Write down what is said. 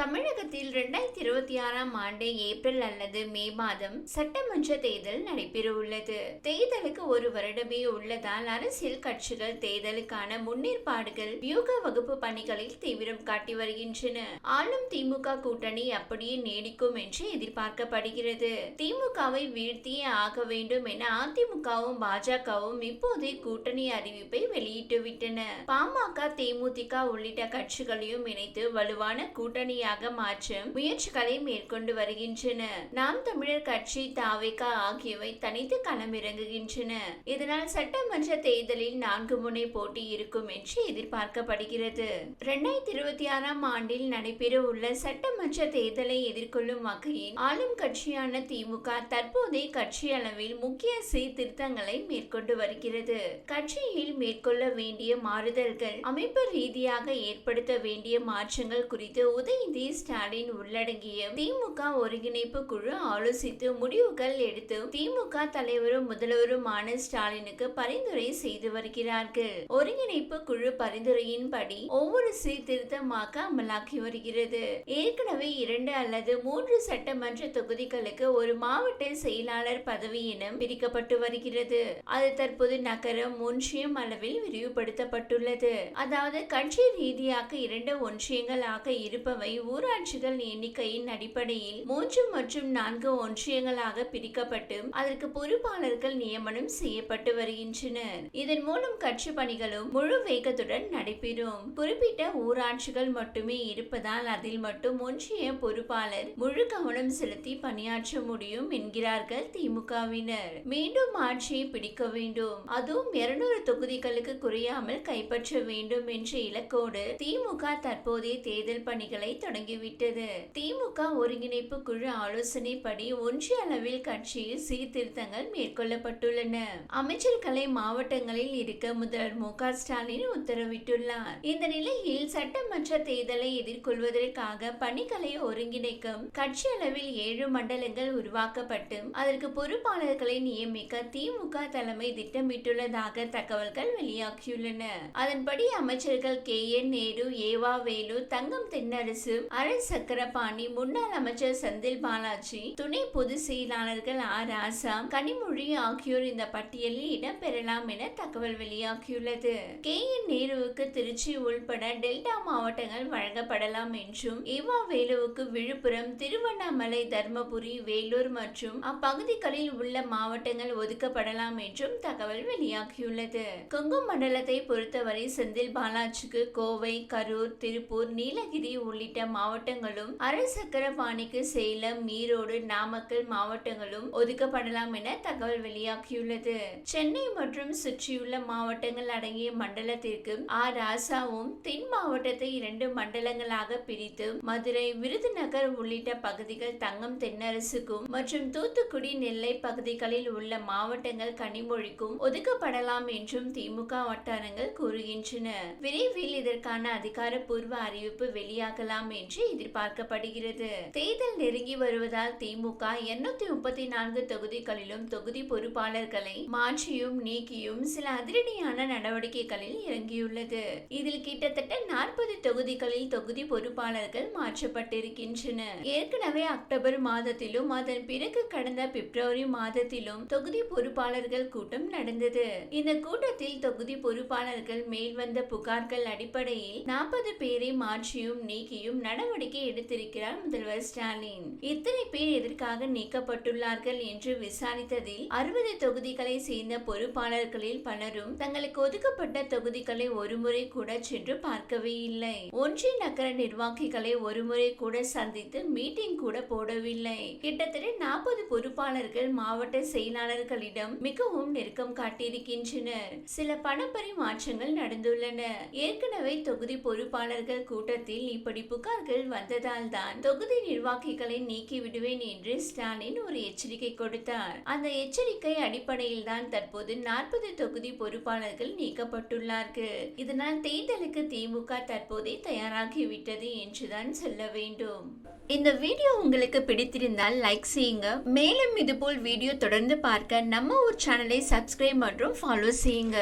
தமிழகத்தில் இரண்டாயிரத்தி இருபத்தி ஆறாம் ஆண்டு ஏப்ரல் அல்லது மே மாதம் சட்டமன்ற தேர்தல் நடைபெறவுள்ளது. தேர்தலுக்கு ஒரு வருடமே உள்ளதால் அரசியல் கட்சிகள் தேர்தலுக்கான முன்னேற்பாடுகள் வியூக வகுப்பு பணிகளில் தீவிரம் காட்டி வருகின்றன. ஆளும் திமுக கூட்டணி அப்படியே நீடிக்கும் என்று எதிர்பார்க்கப்படுகிறது. திமுகவை வீழ்த்தியே ஆக வேண்டும் என அதிமுகவும் பாஜகவும் இப்போதே கூட்டணி அறிவிப்பை வெளியிட்டுவிட்டன. பாமக தேமுதிக உள்ளிட்ட கட்சிகளையும் இணைத்து வலுவான கூட்டணியாக மாற்ற முயற்சிகளை மேற்கொண்டு வருகின்றன. நாம் தமிழர் கட்சி தாவேகா ஆகியவை தனித்து களமிறங்குகின்றன. இதனால் சட்டமன்ற தேர்தலில் நான்கு முனை போட்டி இருக்கும் என்று எதிர்பார்க்கப்படுகிறது. இரண்டாயிரத்தி இருபத்தி ஆறாம் ஆண்டில் நடைபெற உள்ள சட்டமன்ற தேர்தலை எதிர்கொள்ளும் வகையில் ஆளும் கட்சியான திமுக தற்போதைய கட்சி அளவில் முக்கிய சீர்திருத்தங்களை மேற்கொண்டு வருகிறது. கட்சியில் மேற்கொள்ள வேண்டிய மாறுதல்கள் அமைப்பு ரீதியாக ஏற்படுத்த வேண்டிய மாற்றங்கள் குறித்து உதயநிதி ஸ்டாலின் உள்ளடங்கிய திமுக ஒருங்கிணைப்பு குழு ஆலோசித்து முடிவுகள் எடுத்து திமுக தலைவரும் முதல்வருமான ஸ்டாலினுக்கு பரிந்துரை செய்து வருகிறார்கள். ஒருங்கிணைப்பு குழு பரிந்துரையின்படி ஒவ்வொரு சீர்திருத்தமாக அமலாக்கி வருகிறது. ஏற்கனவே இரண்டு அல்லது மூன்று சட்டமன்ற தொகுதிகளுக்கு ஒரு மாவட்ட செயலாளர் பதவி என பிரிக்கப்பட்டு வருகிறது. அது தற்போது நகரம் ஒன்றியம் அளவில் விரிவுபடுத்தப்பட்டுள்ளது. அதாவது கட்சி ரீதியாக இரண்டு ஒன்றியங்களாக இருப்பவை ஊராட்சிகள் எண்ணிக்கையின் அடிப்படையில் மூன்று மற்றும் நான்கு ஒன்றியங்களாக பிரிக்கப்பட்டு அதற்கு பொறுப்பாளர்கள் நியமனம் செய்யப்பட்டு வருகின்றனர். இதன் மூலம் கட்சி பணிகளும் முழு வேகத்துடன் நடைபெறும். குறிப்பிட்ட ஊராட்சிகள் மட்டுமே இருப்பதால் அதில் மட்டும் ஒன்றிய பொறுப்பாளர் முழு கவனம் செலுத்தி பணியாற்ற முடியும் என்கிறார்கள் திமுகவினர். மீண்டும் ஆட்சியை பிடிக்க வேண்டும். அதுவும் இருநூறு தொகுதிகளுக்கு குறையாமல் கைப்பற்ற வேண்டும் என்ற இலக்கோடு திமுக தற்போதைய தேர்தல் பணிகளை தொடங்கிவிட்டது. திமுக ஒருங்கிணைப்பு குழு ஆலோசனைப்படி ஒன்றிய அளவில் கட்சியில் சீர்திருத்தங்கள் மேற்கொள்ளப்பட்டுள்ளன. அமைச்சர்களை மாவட்டங்களில் இருக்க முதல்வர் மு க ஸ்டாலின் உத்தரவிட்டுள்ளார். இந்த நிலையில் சட்டமன்ற தேர்தலை எதிர்கொள்வதற்காக பணிகளை ஒருங்கிணைக்கும் கட்சி அளவில் ஏழு மண்டலங்கள் உருவாக்கப்பட்டு அதற்கு பொறுப்பாளர்களை நியமிக்க திமுக தலைமை திட்டமிட்டுள்ளதாக தகவல்கள் வெளியாகியுள்ளன. அதன்படி அமைச்சர்கள் கே என் நேரு ஏவா வேலு தங்கம் தென்னரசு அருண் சக்கரபாணி முன்னாள் அமைச்சர் செந்தில் பாலாஜி துணை பொதுச் செயலாளர்கள் ஆர் ராசா கனிமொழி ஆகியோர் இந்த பட்டியலில் இடம்பெறலாம் என தகவல் வெளியாகியுள்ளது. கே என் நேருவுக்கு திருச்சி உள்பட டெல்டா மாவட்டங்கள் வழங்கப்படலாம் என்றும் இவா வேலுவுக்கு விழுப்புரம் திருவண்ணாமலை தர்மபுரி வேலூர் மற்றும் அப்பகுதிகளில் உள்ள மாவட்டங்கள் ஒதுக்கப்படலாம் என்றும் தகவல் வெளியாகியுள்ளது. கொங்கு மண்டலத்தை பொறுத்தவரை செந்தில் பாலாஜிக்கு கோவை கரூர் திருப்பூர் நீலகிரி உள்ளிட்ட மாவட்டங்களும் அரசக்கரபாணிக்கு சேலம் ஈரோடு நாமக்கல் மாவட்டங்களும் ஒதுக்கப்படலாம் என தகவல் வெளியாகியுள்ளது. சென்னை மற்றும் சுற்றியுள்ள மாவட்டங்கள் அடங்கிய மண்டலத்திற்கு ஆர் ராசாவும் தென் மாவட்டத்தை இரண்டு மண்டலங்களாக பிரித்து மதுரை விருதுநகர் உள்ளிட்ட பகுதிகள் தங்கம் தென்னரசுக்கும் மற்றும் தூத்துக்குடி நெல்லை பகுதிகளில் உள்ள மாவட்டங்கள் கனிமொழிக்கும் ஒதுக்கப்படலாம் என்றும் திமுக வட்டாரங்கள் கூறுகின்றன. விரைவில் இதற்கான அதிகாரப்பூர்வ அறிவிப்பு வெளியாகலாம் என்று எதிர்பார்க்கப்படுகிறது. தேர்தல் நெருங்கி வருவதால் திமுக எண்ணூத்தி முப்பத்தி நான்கு தொகுதிகளிலும் தொகுதி பொறுப்பாளர்களை மாற்றியும் நீக்கியும் சில அதிரடியான நடவடிக்கைகளில் இறங்கியுள்ளது. இதில் கிட்டத்தட்ட நாற்பது தொகுதிகளில் தொகுதி பொறுப்பாளர்கள் மாற்றப்பட்டிருக்கின்றன. ஏற்கனவே அக்டோபர் மாதத்திலும் அதன் பிறகு கடந்த பிப்ரவரி மாதத்திலும் தொகுதி பொறுப்பாளர்கள் கூட்டம் நடந்தது. இந்த கூட்டத்தில் தொகுதி பொறுப்பாளர்கள் மேல் வந்த புகார்கள் அடிப்படையில் நாற்பது பேரை மாற்றியும் நீக்கியும் நடவடிக்கை எடுத்திருக்கிறார் முதல்வர் ஸ்டாலின். இத்தனை பேர் எதற்காக நீக்கப்பட்டுள்ளார்கள் என்று விசாரித்ததில் அறுபது தொகுதிகளை சேர்ந்த பொறுப்பாளர்களில் பலரும் தங்களுக்கு ஒதுக்கப்பட்ட தொகுதிகளை ஒருமுறை கூட சென்று பார்க்கவே இல்லை. ஒன்றிய நகர நிர்வாகிகளை ஒருமுறை கூட சந்தித்து மீட்டிங் கூட போடவில்லை. கிட்டத்தட்ட நாற்பது பொறுப்பாளர்கள் மாவட்ட செயலாளர்களிடம் மிகவும் நெருக்கம் காட்டியிருக்கின்றனர். சில பணப்பரிமாற்றங்கள் நடந்துள்ளன. ஏற்கனவே தொகுதி பொறுப்பாளர்கள் கூட்டத்தில் இப்படி புகார் புகார்கள் வந்ததால் தான் தொகுதி நிர்வாகிகளை நீக்கி விடுவேன் என்று ஸ்டாலின் ஒரு எச்சரிக்கை கொடுத்தார். அந்த எச்சரிக்கை அடிப்படையில் தான் தற்போது நாற்பது தொகுதி பொறுப்பாளர்கள் நீக்கப்பட்டுள்ளார்கள். இதனால் தேர்தலுக்கு திமுக தற்போதே தயாராகிவிட்டது என்றுதான் சொல்ல வேண்டும். இந்த வீடியோ உங்களுக்கு பிடித்திருந்தால் லைக் செய்யுங்க. மேலும் இதுபோல் வீடியோ தொடர்ந்து பார்க்க நம்ம ஒரு சேனலை சப்ஸ்கிரைப் மற்றும் ஃபாலோ செய்யுங்க.